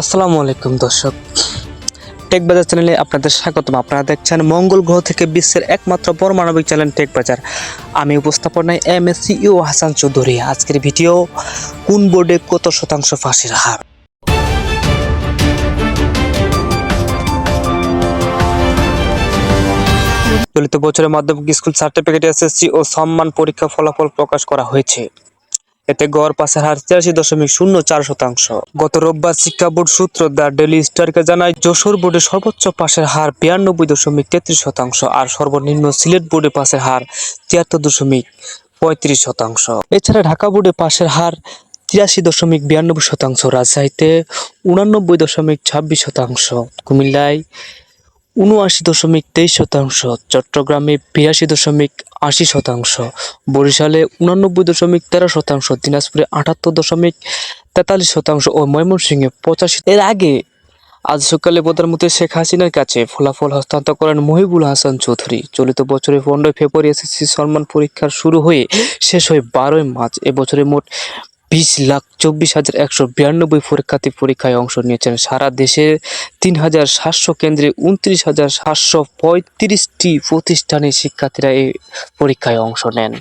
আসসালামু আলাইকুম দর্শক। টেক বাজার চ্যানেলে আপনাদের স্বাগতম। আপনারা দেখছেন মঙ্গল গ্রহ থেকে বিশ্বের একমাত্র পরমাণবিক চ্যানেল টেক বাজার। আমি উপস্থাপনায় M S CEO Hasan Chowdhury. আজকের ভিডিও, কোন বোর্ডে কত শতাংশ ফাঁসির হার? চলিত বছরের মাধ্যমিক স্কুল সার্টিফিকেট এসএসসি ও সম্মান পরীক্ষা ফলাফল প্রকাশ করা হয়েছে। এতে গড় পাশের হার তিরাশি দশমিক শূন্য চার শতাংশ। গত রোববার শিক্ষা বোর্ড সূত্র দ্য ডেলি স্টারকে জানায়, যশোর বোর্ডে সর্বোচ্চ পাশের হার বিরানব্বই দশমিক তেত্রিশ শতাংশ আর সর্বনিম্ন সিলেট বোর্ডে পাশের হার তিয়াত্তর দশমিক পঁয়ত্রিশ শতাংশ। এছাড়া ঢাকা বোর্ডে পাশের হার তিরাশি দশমিক বিরানব্বই শতাংশ, রাজশাহীতে উনানব্বই দশমিক ছাব্বিশ শতাংশ। কুমিল্লায় উনআশি দশমিক তেইশ শতাংশ, চট্টগ্রামে বিরাশি দশমিক আশি শতাংশ, বরিশালে উনানব্বই দশমিক তেরো শতাংশ, দিনাজপুরে আটাত্তর দশমিক তেতাল্লিশ শতাংশ ও ময়মনসিংহে পঁচাশি এর আগে আজ সকালে প্রধানমন্ত্রী শেখ হাসিনার কাছে ফলাফল হস্তান্তর করেন মহিবুল হাসান চৌধুরী। চলিত বছরের পনেরোই ফেব্রুয়ারি এসএসসি সম্মান পরীক্ষার শুরু হয়ে শেষ হয় বারোই মার্চ। এবছরে মোট বিশ লাখ চব্বিশ হাজার একশো বিরানব্বই পরীক্ষার্থী পরীক্ষায় অংশ নিয়েছেন। সারা দেশে তিন হাজার সাতশো কেন্দ্রে উনত্রিশ হাজার সাতশো পঁয়ত্রিশটি প্রতিষ্ঠানের শিক্ষার্থীরা এই পরীক্ষায় অংশ নেন।